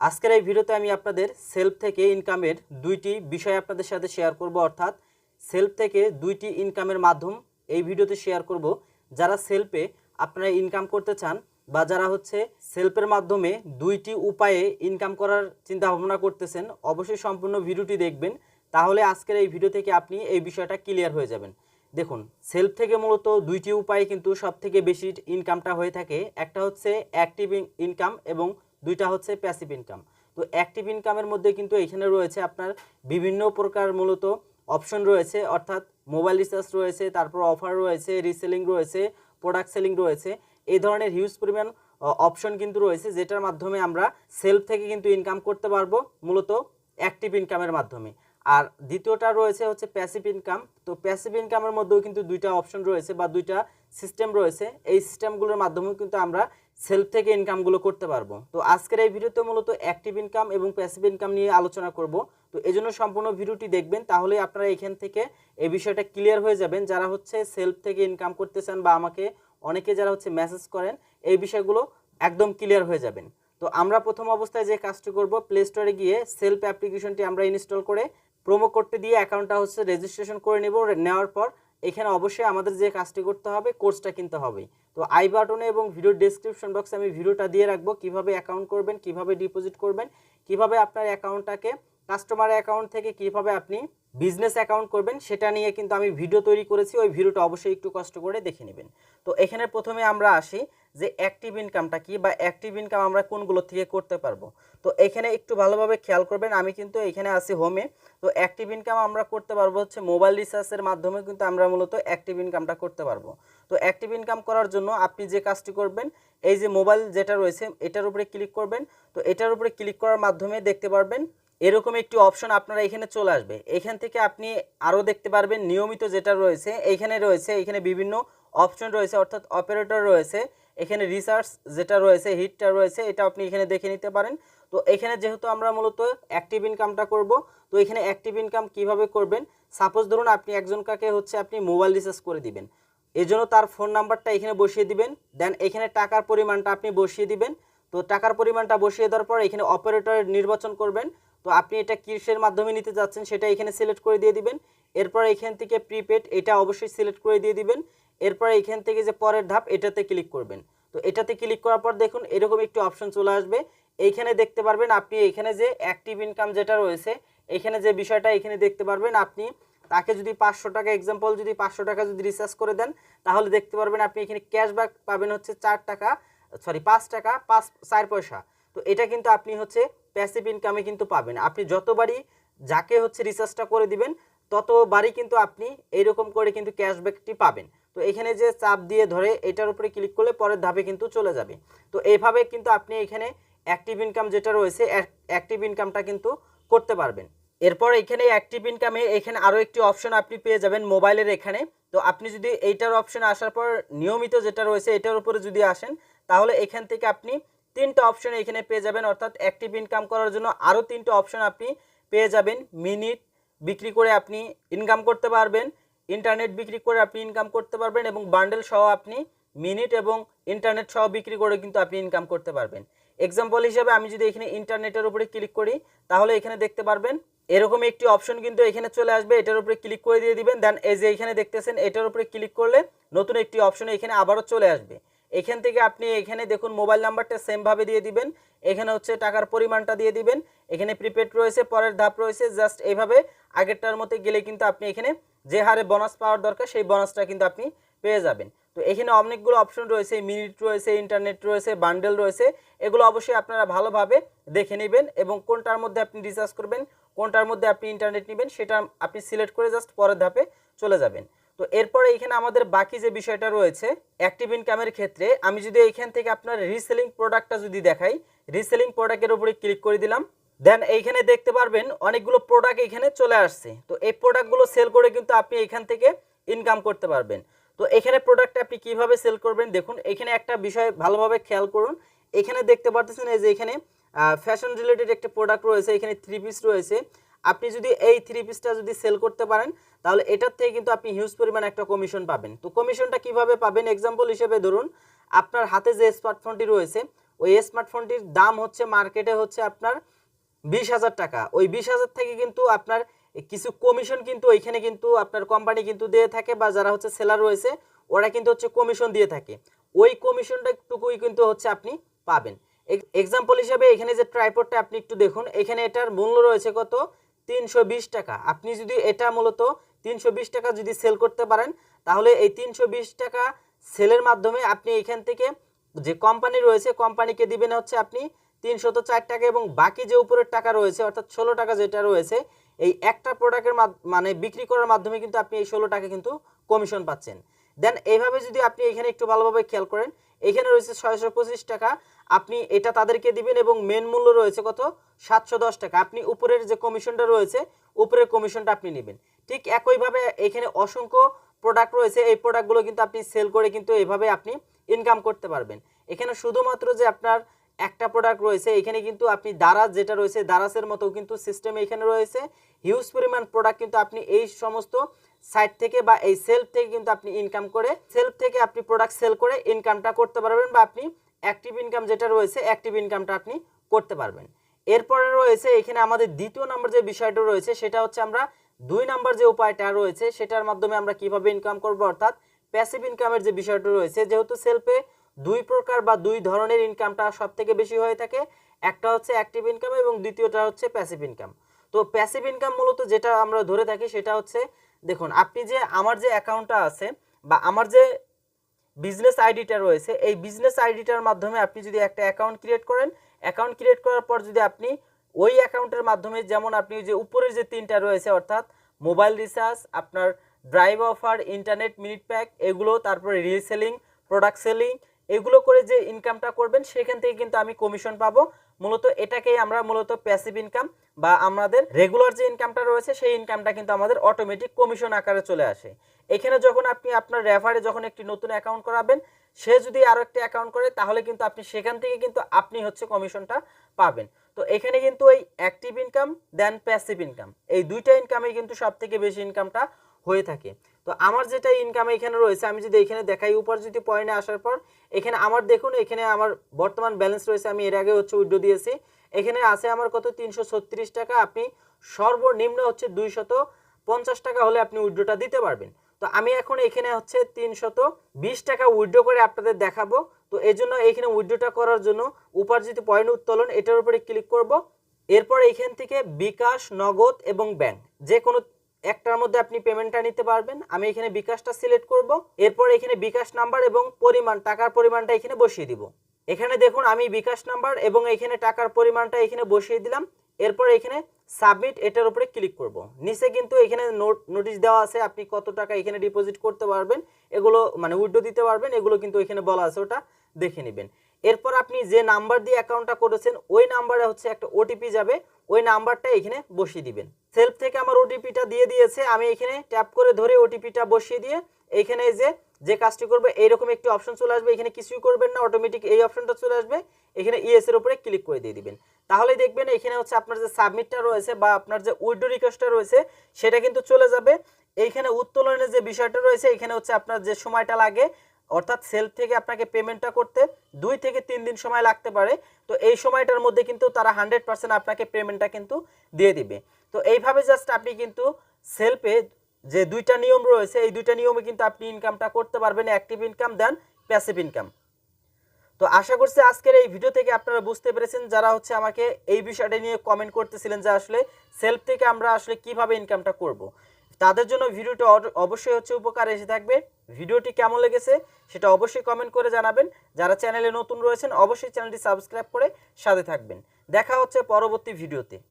আজকের এই ভিডিওতে আমি আপনাদের সেলফ থেকে ইনকামের দুইটি বিষয় আপনাদের সাথে শেয়ার করব, অর্থাৎ সেলফ থেকে দুইটি ইনকামের মাধ্যম এই ভিডিওতে শেয়ার করব। যারা সেলফে আপনারা ইনকাম করতে চান বা যারা হচ্ছে সেলফের মাধ্যমে দুইটি উপায়ে ইনকাম করার চিন্তা ভাবনা করতেছেন, অবশ্যই সম্পূর্ণ ভিডিওটি দেখবেন। তাহলে আজকের এই ভিডিও থেকে আপনি এই বিষয়টা ক্লিয়ার হয়ে যাবেন। দেখুন সেলফ থেকে মূলত দুইটি উপায়ে কিন্তু সব থেকে বেশি ইনকামটা হয়ে থাকে। একটা হচ্ছে অ্যাক্টিভ ইনকাম এবং দুইটা হচ্ছে প্যাসিভ ইনকাম তো অ্যাক্টিভ ইনকামের মধ্যে কিন্তু এখানে রয়েছে আপনার বিভিন্ন প্রকার মূলত অপশন রয়েছে, অর্থাৎ মোবাইল রিচার্জ রয়েছে, তারপর অফার রয়েছে রিসেলিং রয়েছে প্রোডাক্ট সেলিং রয়েছে। এই ধরনের হিউজ পরিমাণ অপশন কিন্তু রয়েছে যেটার মাধ্যমে আমরা সেলফ থেকে কিন্তু ইনকাম করতে পারব মূলত অ্যাক্টিভ ইনকামের মাধ্যমে। আর দ্বিতীয়টা রয়েছে হচ্ছে প্যাসিভ ইনকাম তো প্যাসিভ ইনকামের মধ্যেও কিন্তু দুইটা অপশন রয়েছে বা দুইটা সিস্টেম রয়েছে। এই সিস্টেমগুলোর মাধ্যমেও কিন্তু আমরা সেলফ থেকে ইনকামগুলো করতে পারব। তো আজকের এই ভিডিওতে মূলত অ্যাক্টিভ ইনকাম এবং প্যাসিভ ইনকাম নিয়ে আলোচনা করব। তো এই জন্য সম্পূর্ণ ভিডিওটি দেখবেন তাহলে আপনারা এখান থেকে এই বিষয়টা ক্লিয়ার হয়ে যাবেন। যারা হচ্ছে সেলফ থেকে ইনকাম করতে চান বা আমাকে অনেকে যারা হচ্ছে মেসেজ করেন, এই বিষয়গুলো একদম ক্লিয়ার হয়ে যাবেন। তো আমরা প্রথম অবস্থায় যে কাজটি করব প্লে স্টোরে গিয়ে সেলফ অ্যাপ্লিকেশনটি আমরা ইনস্টল করে প্রোমো কোডটি দিয়ে অ্যাকাউন্টটা হচ্ছে রেজিস্ট্রেশন করে নেব নেওয়ার পর এখানে অবশ্যই আমাদের যে কাজটি করতে হবে কোর্সটা কিনতে হবে তো আই বাটনে এবং ভিডিও ডিসক্রিপশন বক্সে আমি ভিডিওটা দিয়ে রাখব, কীভাবে অ্যাকাউন্ট করবেন, কীভাবে ডিপোজিট করবেন, কীভাবে আপনার অ্যাকাউন্টটাকে কাস্টমার অ্যাকাউন্ট থেকে কীভাবে আপনি বিজনেস অ্যাকাউন্ট করবেন, সেটা নিয়ে কিন্তু আমি ভিডিও তৈরি করেছি। ওই ভিডিওটা অবশ্যই একটু কষ্ট করে দেখে নেবেন। তো এখানে প্রথমে আমরা আসি যে অ্যাক্টিভ ইনকামটা কি বা অ্যাক্টিভ ইনকাম আমরা কোনগুলো থেকে করতে পারব। তো এখানে একটু ভালোভাবে খেয়াল করবেন, আমি কিন্তু এখানে আছি হোমে তো অ্যাক্টিভ ইনকাম আমরা করতে পারব হচ্ছে মোবাইল রিচার্জের মাধ্যমে কিন্তু আমরা মূলত অ্যাক্টিভ ইনকামটা করতে পারব। তো অ্যাক্টিভ ইনকাম করার জন্য আপনি যে কাজটি করবেন, এই যে মোবাইল যেটা রয়েছে, এটার উপরে ক্লিক করবেন। তো এটার উপরে ক্লিক করার মাধ্যমে দেখতে পারবেন এরকম একটি অপশন আপনারা এখানে চলে আসবে। এখান থেকে আপনি আরও দেখতে পারবেন নিয়মিত যেটা রয়েছে এইখানে রয়েছে, এখানে বিভিন্ন অপশন রয়েছে, অর্থাৎ অপারেটর রয়েছে, এখানে রিসার্চ যেটা রয়েছে হিটটা রয়েছে, এটা আপনি এখানে দেখে নিতে পারেন। তো এখানে যেহেতু আমরা মূলত অ্যাক্টিভ ইনকামটা করব, তো এখানে অ্যাক্টিভ ইনকাম কীভাবে করবেন? সাপোজ ধরুন আপনি একজন কাকে হচ্ছে আপনি মোবাইল রিচার্জ করে দিবেন। এই জন্য তার ফোন নাম্বারটা এখানে বসিয়ে দিবেন দেন এখানে টাকার পরিমাণটা আপনি বসিয়ে দিবেন তো টাকার পরিমাণটা বসিয়ে দেওয়ার পর এখানে অপারেটর নির্বাচন করবেন। তো আপনি এটা কিসের মাধ্যমে নিতে যাচ্ছেন সেটা এখানে সিলেক্ট করে দিয়ে দিবেন। এরপর এখান থেকে প্রিপেড এটা অবশ্যই সিলেক্ট করে দিয়ে দিবেন। এরপর এখান থেকে যে পরের ধাপ, এটাতে ক্লিক করবেন। তো এটাতে ক্লিক করার পর দেখুন, এরকম একটি অপশন চলে আসবে। এইখানে দেখতে পারবেন আপনি এখানে যে অ্যাক্টিভ ইনকাম যেটা রয়েছে, এখানে যে বিষয়টা এখানে দেখতে পারবেন আপনি তাকে যদি পাঁচশো টাকা এক্সাম্পল যদি পাঁচশো টাকা যদি রিচার্জ করে দেন, তাহলে দেখতে পারবেন আপনি এখানে ক্যাশব্যাক পাবেন হচ্ছে চার টাকা। সরি, পাঁচ টাকা, পাঁচ, চার পয়সা। তো এটা কিন্তু আপনি হচ্ছে প্যাসিভ ইনকামে কিন্তু পাবেন। আপনি যতবারই যাকে হচ্ছে রিচার্জটা করে দিবেন, ততবারই কিন্তু আপনি এইরকম করে কিন্তু ক্যাশব্যাকটি পাবেন। তো এখানে যে চাপ দিয়ে ধরে এটার উপরে ক্লিক করলে পরের ধাপে কিন্তু চলে যাবে। তো এইভাবে কিন্তু আপনি এখানে অ্যাক্টিভ ইনকাম যেটা রয়েছে অ্যাক্টিভ ইনকামটা কিন্তু করতে পারবেন। এরপর এখানে অ্যাক্টিভ ইনকামে এখানে আরও একটি অপশন আপনি পেয়ে যাবেন মোবাইলের এখানে। তো আপনি যদি এইটার অপশনে আসার পর নিয়মিত যেটা রয়েছে এটার উপরে যদি আসেন তাহলে এখান থেকে আপনি তিনটা অপশন এখানে পেয়ে যাবেন। অর্থাৎ অ্যাক্টিভ ইনকাম করার জন্য আরও তিনটা অপশন আপনি পেয়ে যাবেন। মিনিট বিক্রি করে আপনি ইনকাম করতে পারবেন ইন্টারনেট বিক্রি করে আপনি ইনকাম করতে পারবেন এবং বান্ডেল সহ আপনি মিনিট এবং ইন্টারনেট সহ বিক্রি করে কিন্তু আপনি ইনকাম করতে পারবেন। এক্সাম্পল হিসাবে আমি যদি এখানে ইন্টারনেটের উপরে ক্লিক করি, তাহলে এখানে দেখতে পারবেন এরকম একটি অপশন কিন্তু এখানে চলে আসবে, এটার উপরে ক্লিক করে দিয়ে দিবেন। দেন এই যে এখানে দেখতেছেন, এটার উপরে ক্লিক করলে নতুন একটি অপশন এখানে আবারও চলে আসবে। এখান থেকে আপনি এখানে দেখুন মোবাইল নাম্বারটা সেমভাবে দিয়ে দিবেন। এখানে হচ্ছে টাকার পরিমাণটা দিয়ে দিবেন। এখানে প্রিপেড রয়েছে, পরের ধাপ রয়েছে জাস্ট এইভাবে আগেরটার মধ্যে গেলে কিন্তু আপনি এখানে যে হারে বোনাস পাওয়ার দরকার, সেই বোনাসটা কিন্তু আপনি পেয়ে যাবেন। তো এখানে অনেকগুলো অপশন রয়েছে, মিনিট রয়েছে ইন্টারনেট রয়েছে বান্ডেল রয়েছে, এগুলো অবশ্যই আপনারা ভালোভাবে দেখে নেবেন এবং কোনটার মধ্যে আপনি রিচার্জ করবেন, কোনটার মধ্যে আপনি ইন্টারনেট নেবেন, সেটা আপনি সিলেক্ট করে জাস্ট পরের ধাপে চলে যাবেন। তো এরপরে এখানে আমাদের বাকি যে বিষয়টা রয়েছে অ্যাক্টিভ ইনকামের ক্ষেত্রে আমি যদি এখান থেকে আপনার রিসেলিং প্রোডাক্টটা যদি দেখাই রিসেলিং প্রোডাক্টের উপরে ক্লিক করে দিলাম দেন এইখানে দেখতে পারবেন অনেকগুলো প্রোডাক্ট এখানে চলে আসছে। তো এই প্রোডাক্টগুলো সেল করে কিন্তু আপনি এখান থেকে ইনকাম করতে পারবেন। তো এখানে প্রোডাক্টটা আপনি কীভাবে সেল করবেন দেখুন, এখানে একটা বিষয় ভালোভাবে খেয়াল করুন। এখানে দেখতে পারতেছেন এই যে এখানে ফ্যাশন রিলেটেড একটা প্রোডাক্ট রয়েছে, এখানে থ্রি পিস রয়েছে। আপনি যদি এই থ্রি পিসটা যদি সেল করতে পারেন, তাহলে এটার থেকে কিন্তু আপনি হিউজ পরিমাণ একটা কমিশন পাবেন। তো কমিশনটা কীভাবে পাবেন? এক্সাম্পল হিসেবে ধরুন, আপনার হাতে যে স্মার্টফোনটি রয়েছে, ওই স্মার্টফোনটির দাম হচ্ছে মার্কেটে হচ্ছে আপনার বিশ হাজার টাকা। ওই বিশ হাজার থেকে কিন্তু আপনার কিছু কমিশন কিন্তু ওইখানে কিন্তু আপনার কোম্পানি কিন্তু দিয়ে থাকে বা যারা হচ্ছে সেলার রয়েছে, ওরা কিন্তু হচ্ছে কমিশন দিয়ে থাকে। ওই কমিশনটা টুকুই কিন্তু হচ্ছে আপনি পাবেন। এক্সাম্পল হিসাবে এখানে যে ট্রাইপডটা আপনি একটু দেখুন, এখানে এটার মূল্য রয়েছে কত? তিনশো বিশ টাকা। আপনি যদি এটা মূলত তিনশো বিশ টাকা যদি সেল করতে পারেন, তাহলে এই তিনশো বিশ টাকা সেলের মাধ্যমে আপনি এখান থেকে যে কোম্পানি রয়েছে কোম্পানিকে দিবেন হচ্ছে আপনি তিনশত চার টাকা এবং বাকি যে উপরের টাকা রয়েছে, অর্থাৎ ষোলো টাকা যেটা রয়েছে, এই একটা প্রোডাক্টের মানে বিক্রি করার মাধ্যমে কিন্তু আপনি এই ষোলো টাকা কিন্তু কমিশন পাচ্ছেন। দেন এইভাবে যদি আপনি এখানে একটু ভালোভাবে খেয়াল করেন এখানে রয়েছে ছয়শো পঁচিশ টাকা। আপনি এটা তাদেরকে দিবেন এবং মেন মূল্য রয়েছে কত? সাতশো দশ টাকা। আপনি উপরের যে কমিশনটা রয়েছে, উপরের কমিশনটা আপনি নেবেন। ঠিক একইভাবে এখানে অসংখ্য প্রোডাক্ট রয়েছে। এই প্রোডাক্টগুলো কিন্তু আপনি সেল করে কিন্তু এইভাবে আপনি ইনকাম করতে পারবেন। এখানে শুধুমাত্র যে আপনার একটা প্রোডাক্ট রয়েছে, এখানে কিন্তু আপনি দারাজ যেটা রয়েছে, দারাজের মতো কিন্তু সিস্টেম এখানে রয়েছে। হিউজ পরিমাণ প্রোডাক্ট কিন্তু আপনি এই সমস্ত সাইট থেকে বা এই সেলফ থেকে কিন্তু আপনি ইনকাম করে সেলফ থেকে আপনি প্রোডাক্ট সেল করে ইনকামটা করতে পারবেন বা আপনি অ্যাক্টিভ ইনকাম যেটা রয়েছে অ্যাক্টিভ ইনকামটা আপনি করতে পারবেন। এরপরে রয়েছে এখানে আমাদের দ্বিতীয় নম্বর যে বিষয়টা রয়েছে, সেটা হচ্ছে আমরা দুই নম্বর যে উপায়টা রয়েছে, সেটার মাধ্যমে আমরা কীভাবে ইনকাম করব, অর্থাৎ প্যাসিভ ইনকামের যে বিষয়টা রয়েছে, যেহেতু সেলফে দুই প্রকার বা দুই ধরনের ইনকামটা সব থেকে বেশি হয়ে থাকে। একটা হচ্ছে অ্যাক্টিভ ইনকাম এবং দ্বিতীয়টা হচ্ছে প্যাসিভ ইনকাম তো প্যাসিভ ইনকাম মূলত যেটা আমরা ধরে থাকি সেটা হচ্ছে, দেখুন, আপনি যে আমার যে অ্যাকাউন্টটা আছে বা আমার যে বিজনেস আইডিটা রয়েছে, এই বিজনেস আইডিটার মাধ্যমে আপনি যদি একটা অ্যাকাউন্ট ক্রিয়েট করেন অ্যাকাউন্ট ক্রিয়েট করার পর যদি আপনি ওই অ্যাকাউন্টের মাধ্যমে যেমন আপনি যে উপরের যে তিনটা রয়েছে, অর্থাৎ মোবাইল রিচার্জ আপনার drive offer internet minute pack এগুলো, তারপরে রিসেলিং প্রোডাক্ট সেলিং এগুলো করে যে ইনকামটা করবেন, সেখান থেকে কিন্তু আমি কমিশন পাবো। মূলত এটাকেই আমরা মূলত প্যাসিভ ইনকাম বা আমাদের রেগুলার যে ইনকামটা রয়েছে, সেই ইনকামটা কিন্তু আমাদের অটোমেটিক কমিশন আকারে চলে আসে। এখানে যখন আপনি আপনার রেফারে যখন একটি নতুন অ্যাকাউন্ট করাবেন, সে যদি আরও একটি অ্যাকাউন্ট করে, তাহলে কিন্তু আপনি সেখান থেকে কিন্তু আপনি হচ্ছে কমিশনটা পাবেন। তো এখানে কিন্তু ওই active income then passive income এই দুইটা ইনকামে কিন্তু সব থেকে বেশি ইনকামটা হয়ে থাকে। তো আমার যেটা ইনকাম এখানে রয়েছে, আমি যদি এখানে দেখাই, উপর যদি পয়েন্টে আসার পর, এখানে আমার দেখুন, এখানে আমার বর্তমান ব্যালেন্স রয়েছে, আমি এর আগে হচ্ছে উইড্রো দিয়েছি। এখানে আছে আমার কত? তিনশো ছত্রিশ টাকা, আপনি সর্বনিম্ন হচ্ছে দুইশত পঞ্চাশ টাকা হলে আপনি উইড্রোটা দিতে পারবেন। তো আমি এখন এখানে হচ্ছে তিনশত বিশ টাকা উইড্রো করে আপনাদের দেখাবো। তো এই জন্য এখানে উইড্রোটা করার জন্য উপার্জিত পয়েন্ট উত্তোলন, এটার উপরে ক্লিক করব। এরপর এখান থেকে বিকাশ, নগদ এবং ব্যাংক যে কোনো একটার মধ্যে আপনি পেমেন্টটা নিতে পারবেন। আমি এখানে বিকাশটা সিলেক্ট করব। এরপর এখানে বিকাশ নাম্বার এবং পরিমাণ, টাকার পরিমাণটা এখানে বসিয়ে দিব। এখানে দেখুন, আমি বিকাশ নাম্বার এবং এখানে টাকার পরিমাণটা এখানে বসিয়ে দিলাম। এরপর এখানে সাবমিট এটার উপরে ক্লিক করব। নিচে কিন্তু এখানে নোট নোটিশ দেওয়া আছে, আপনি কত টাকা এখানে ডিপোজিট করতে পারবেন। এগুলো মানে উইড্রো দিতে পারবেন, এগুলো কিন্তু এখানে বলা আছে, ওটা দেখে নেবেন। এরপর আপনি যে নাম্বার দিয়ে অ্যাকাউন্টটা করেছেন, ওই নাম্বারে হচ্ছে একটা ওটিপি যাবে। ওই নাম্বারটা এখানে বসিয়ে দিবেন। সেলফ থেকে আমার ওটিপিটা দিয়ে দিয়েছে, আমি এখানে ট্যাপ করে ধরে ওটিপিটা বসিয়ে দিয়ে এইখানে যে যে কাজটি করবে, এইরকম একটি অপশন চলে আসবে। এখানে কিছুই করবেন না অটোমেটিক এই অপশনটা চলে আসবে। এখানে ইএস এর উপরে ক্লিক করে দিয়ে দিবেন। তাহলে দেখবেন এখানে হচ্ছে আপনার যে সাবমিটটা রয়েছে বা আপনার যে উইডো রিকোয়েস্টটা রয়েছে, সেটা কিন্তু চলে যাবে। এইখানে উত্তোলনের যে বিষয়টা রয়েছে, এখানে হচ্ছে আপনার যে সময়টা লাগে অর্থাৎ সেলফ থেকে আপনাকে পেমেন্টটা করতে দুই থেকে তিন দিন সময় লাগতে পারে। তো এই সময়টার মধ্যে কিন্তু তারা হান্ড্রেড পার্সেন্ট আপনাকে পেমেন্টটা কিন্তু দিয়ে দিবে। তো এইভাবে জাস্ট আপনি কিন্তু সেলফে যে দুইটা নিয়ম রয়েছে, এই দুইটা নিয়মে কিন্তু আপনি ইনকামটা করতে পারবেন, active income, then passive income. তো আশা করছি আজকের এই ভিডিও থেকে আপনারা বুঝতে পেরেছেন যারা হচ্ছে আমাকে এই বিষয়টা নিয়ে কমেন্ট করতেছিলেন যে আসলে সেলফ থেকে আমরা আসলে কীভাবে ইনকামটা করব। তাদের জন্য ভিডিওটি অবশ্যই হচ্ছে উপকার এসে থাকবে। ভিডিওটি কেমন লেগেছে সেটা অবশ্যই কমেন্ট করে জানাবেন। যারা চ্যানেলে নতুন রয়েছেন, অবশ্যই চ্যানেলটি সাবস্ক্রাইব করে সাথে থাকবেন। দেখা হচ্ছে পরবর্তী ভিডিওতে।